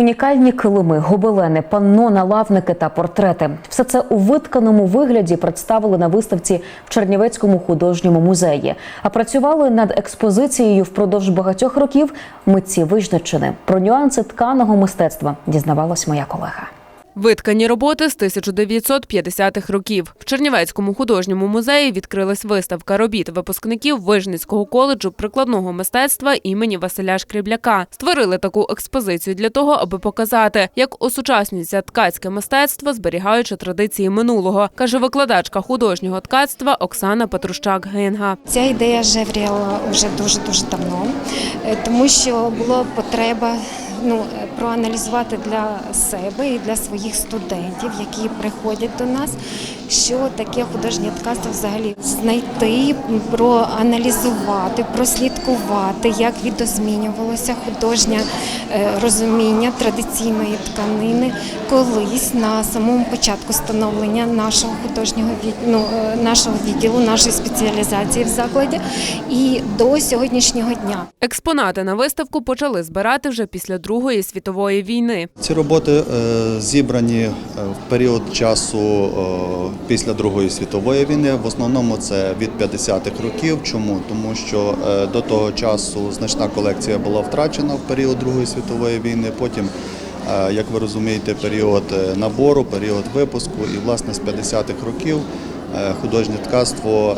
Унікальні килими, гобелени, панно, налавники та портрети все це у витканому вигляді представили на виставці в Чернівецькому художньому музеї. А працювали над експозицією впродовж багатьох років митці Вижниччини. Про нюанси тканого мистецтва дізнавалась моя колега. Виткані роботи з 1950-х років. В Чернівецькому художньому музеї відкрилась виставка робіт випускників Вижницького коледжу прикладного мистецтва імені Василя Шкрібляка. Створили таку експозицію для того, аби показати, як осучаснюється ткацьке мистецтво, зберігаючи традиції минулого, каже викладачка художнього ткацтва Оксана Петрущак Гинга. Ця ідея жевріла вже дуже дуже давно, е, тому що була потреба ну, е, проаналізувати для себе і для своїх студентів, які приходять до нас, що таке художнє ткацтво взагалі знайти, проаналізувати, прослідкувати, як відозмінювалося художнє е, розуміння традиційної тканини колись на самому початку становлення нашого художнього ну, е, нашого відділу, нашої спеціалізації в закладі і до сьогоднішнього дня. Експонати на виставку почали збирати вже після Другої світової війни. Ці роботи е, зібрані е, в період часу е, після Другої світової війни. В основному це від 50-х років. Чому? Тому що до того часу значна колекція була втрачена в період Другої світової війни. Потім, як ви розумієте, період набору, період випуску, і власне з 50-х років художнє ткацтво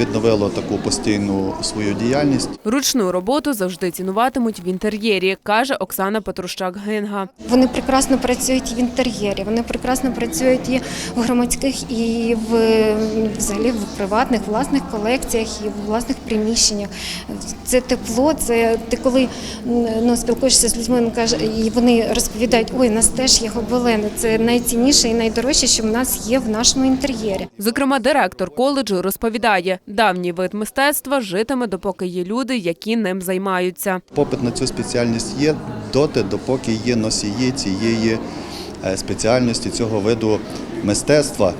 відновило таку постійну свою діяльність. Ручну роботу завжди цінуватимуть в інтер'єрі, каже Оксана Петрущак Гинга. Вони прекрасно працюють і в інтер'єрі, вони прекрасно працюють і в громадських, і в взагалі в приватних власних колекціях, і в власних приміщеннях. Це тепло. Це ти коли ну, спілкуєшся з людьми, каже, і вони розповідають, ой, у нас теж є гобелени. Це найцінніше і найдорожче, що в нас є в нашому інтер'єрі. Зокрема, директор коледжу розповідає, давній вид мистецтва житиме, допоки є люди, які ним займаються. Попит на цю спеціальність є доти, допоки є носії цієї е, спеціальності, цього виду мистецтва.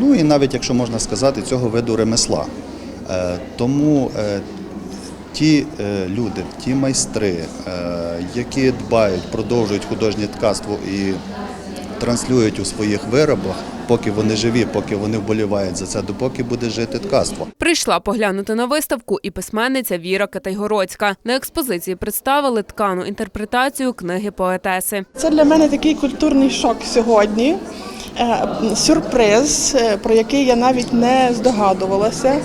Ну і навіть, якщо можна сказати, цього виду ремесла. Е, Тому е, ті люди, ті майстри, які дбають, продовжують художнє ткацтво і транслюють у своїх виробах, поки вони живі, поки вони вболівають за це, допоки буде жити ткацтво. Прийшла поглянути на виставку і письменниця Віра Катайгородська. На експозиції представили ткану інтерпретацію книги поетеси. Це для мене такий культурний шок сьогодні. Е, Сюрприз, е, про який я навіть не здогадувалася.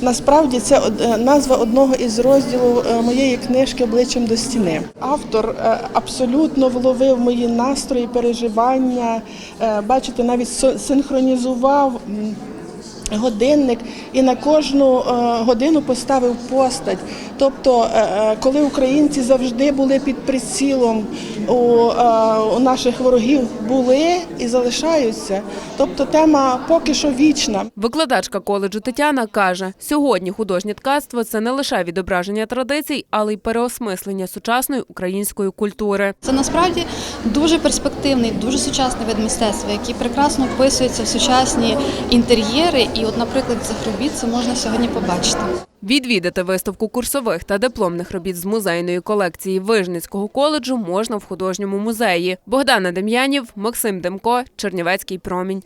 Насправді це е, назва одного із розділів е, моєї книжки Обличчям до стіни. Автор е, абсолютно вловив мої настрої, переживання. Бачите, навіть синхронізував. годинник і на кожну годину поставив постать. Тобто, е, е, коли українці завжди були під прицілом у, е, наших ворогів, були і залишаються. Тобто тема поки що вічна. Викладачка коледжу Тетяна каже, сьогодні художнє ткацтво це не лише відображення традицій, але й переосмислення сучасної української культури. Це насправді дуже перспективний, дуже сучасний вид мистецтва, який прекрасно вписується в сучасні інтер'єри. І, от, наприклад, цих робіт це можна сьогодні побачити. Відвідати виставку курсових та дипломних робіт з музейної колекції Вижницького коледжу можна в художньому музеї. Богдана Дем'янів, Максим Демко, Чернівецький промінь.